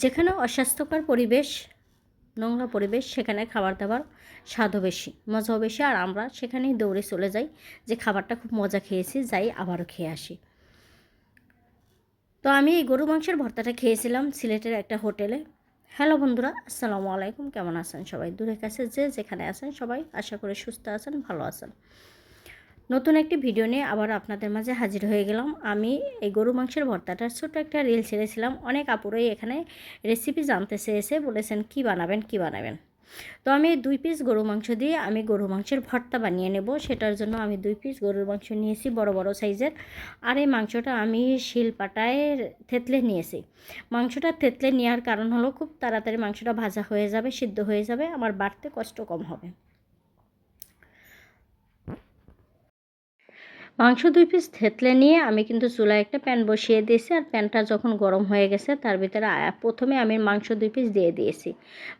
যেখানে অস্বাস্থ্যকর পরিবেশ, নোংরা পরিবেশ, সেখানে খাবার দাবার স্বাদও বেশি, মজাও বেশি। আর আমরা সেখানেই দৌড়ে চলে যাই, যে খাবারটা খুব মজা খেয়েছি, যাই আবারও খেয়ে আসি। তো আমি এই গরু মাংসের ভর্তাটা খেয়েছিলাম সিলেটের একটা হোটেলে। হ্যালো বন্ধুরা, আসসালামু আলাইকুম। কেমন আছেন সবাই? দূরের কাছে যে যেখানে আছেন সবাই আশা করি সুস্থ আছেন, ভালো আছেন। নতুন একটি ভিডিও নিয়ে আবার আপনাদের মাঝে হাজির হয়ে গেলাম। আমি এই গরু মাংসের ভর্তাটার ছোট একটা রিল ছেড়েছিলাম। অনেক আপুরই এখানে রেসিপি জানতে চেয়েছে, বলেছেন কি বানাবেন কি বানাবেন। তো আমি দুই পিস গরু মাংস দিয়ে আমি গরু মাংসের ভর্তা বানিয়ে নেব। সেটার জন্য আমি দুই পিস গরুর মাংস নিয়েছি, বড় বড় সাইজের আর এই মাংসটা আমি শিলপাটায় থেতলে নিয়েছি। মাংসটা থেতলে নেওয়ার কারণ হলো খুব তাড়াতাড়ি মাংসটা ভাজা হয়ে যাবে, সিদ্ধ হয়ে যাবে। আমার বাড়তে কষ্ট কম হবে। মাংস দুই পিস থেতলে নিয়ে আমি কিন্তু চুলায় একটা প্যান বসিয়ে দিয়েছি। আর প্যানটা যখন গরম হয়ে গেছে, তার ভিতরে প্রথমে আমি মাংস দুই পিস দিয়ে দিয়েছি।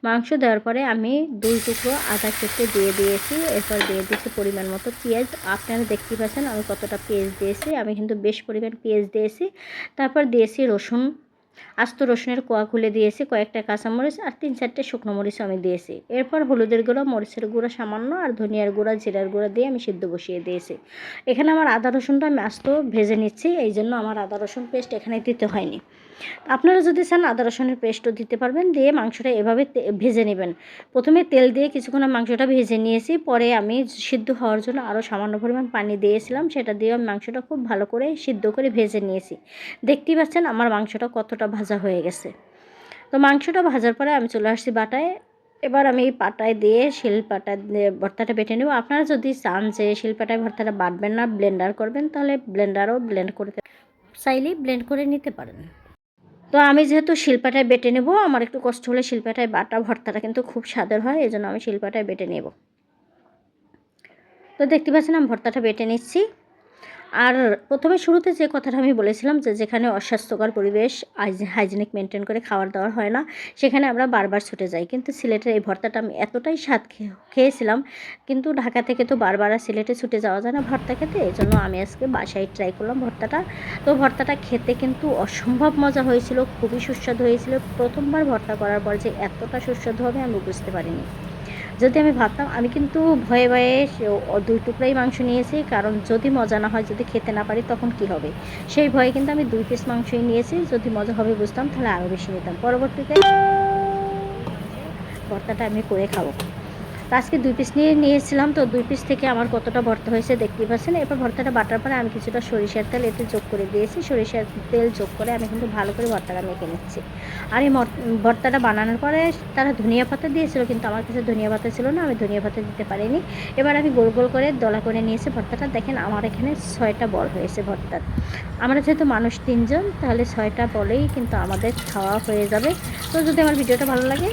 মাংস দেওয়ার পরে আমি দুই টুকরো আদা কেটে দিয়ে দিয়েছি। এরপর দিয়ে দিয়েছি পরিমাণ মতো পেঁয়াজ। আপনারা দেখতে পাচ্ছেন আমি কতটা পেঁয়াজ দিয়েছি। আমি কিন্তু বেশ পরিমাণ পেঁয়াজ দিয়েছি। তারপর দিয়েছি রসুন আস্ত রসুনের কোয়া খুলে দিয়েছি, কয়েকটা কাঁচামরিচ আর তিন চারটে শুকনো মরিচ আমি দিয়েছি। এরপর হলুদের গুঁড়া, মরিচের গুঁড়া সামান্য আর ধনিয়ার গুঁড়া, জিরার গুঁড়া দিয়ে আমি সিদ্ধ বসিয়ে দিয়েছি। এখানে আমার আদা রসুনটা আমি আস্ত ভেজে নিচ্ছি, এই জন্য আমার আদা রসুন পেস্ট এখানে দিতে হয়নি। আপনারা যদি চান আদা রসুনের পেস্টও দিতে পারবেন, দিয়ে মাংসটা এভাবে ভেজে নেবেন। প্রথমে তেল দিয়ে কিছুক্ষণ মাংসটা ভেজে নিয়েছি, পরে আমি সিদ্ধ হওয়ার জন্য আরও সামান্য পরিমাণ পানি দিয়েছিলাম, সেটা দিয়ে আমি মাংসটা খুব ভালো করে সিদ্ধ করে ভেজে নিয়েছি। দেখতেই পাচ্ছেন আমার মাংসটা কতটা ভাজা হয়ে গেছে। তো মাংসটা ভাজার পরে আমি চলে আসছি বাটায়। এবার আমি এই পাটায় দিয়ে শিল পাটা ভর্তাটা বেটে নেব। আপনারা যদি চান যে শিল পাটায় ভর্তাটা বাটবেন না ব্লেন্ডার করবেন, তাহলে ব্লেন্ডারও ব্লেন্ড করতে চাইলেই ব্লেন্ড করে নিতে পারেন। তো আমি যেহেতু শিল্পাটায় বেটে নেব, আমার একটু কষ্ট হলে শিল্পাটায় বাটা ভর্তাটা কিন্তু খুব স্বাদের হয় এই জন্য আমি শিল্পাটায় বেটে নেব। তো দেখতে পাচ্ছেন আমি ভর্তাটা বেটে নিচ্ছি। আর প্রথমে শুরুতে যে কথাটা আমি বলেছিলাম যে যেখানে অস্বাস্থ্যকর পরিবেশ হাইজেনিক মেনটেন করে খাবার দাওয়ার হয় না, সেখানে আমরা বারবার ছুটে যাই। কিন্তু সিলেটের এই ভর্তাটা আমি এতটাই স্বাদ খেয়েছিলাম, কিন্তু ঢাকা থেকে তো বারবার আর সিলেটে ছুটে যাওয়া যায় না ভর্তা খেতে, এই জন্য আমি আজকে বাসায় ট্রাই করলাম ভর্তাটা। তো ভর্তাটা খেতে কিন্তু অসম্ভব মজা হয়েছিল, খুবই সুস্বাদু হয়েছিল। প্রথমবার ভর্তা করার পর যে এতটা সুস্বাদু হবে আমি বুঝতে পারিনি। যদি আমি ভাবতাম, আমি কিন্তু ভয়ে ভয়ে দুই টুকরাই মাংস নিয়েছি, কারণ যদি মজা না হয়, যদি খেতে না পারি, তখন কি হবে? সেই ভয়ে কিন্তু আমি দুই পিস মাংসই নিয়েছি, যদি মজা হবে বুঝতাম, তাহলে আরও বেশি নিতাম। পরবর্তীতে ভর্তাটা আমি করে খাব। তো আজকে দুই পিস নিয়ে নিয়েছিলাম তো দুই পিস থেকে আমার কতটা ভর্তা হয়েছে দেখতেই পাচ্ছেন। এরপর ভর্তাটা বাটার পরে আমি কিছুটা সরিষার তেল এতে যোগ করে দিয়েছি। সরিষার তেল যোগ করে আমি কিন্তু ভালো করে ভর্তাটা মেখে নিচ্ছি। আর এই ভর্তাটা বানানোর পরে তারা ধনিয়া পাতা দিয়েছিল, কিন্তু আমার কাছে ধনিয়া পাতা ছিল না, আমি ধনিয়া পাতা দিতে পারিনি। এবার আমি গোল গোল করে দলা করে নিয়েছি ভর্তাটা। দেখেন আমার এখানে ছয়টা বল হয়েছে ভর্তার। আমরা যেহেতু মানুষ তিনজন, তাহলে ছয়টা বলেই কিন্তু আমাদের খাওয়া হয়ে যাবে। তো যদি আমার ভিডিওটা ভালো লাগে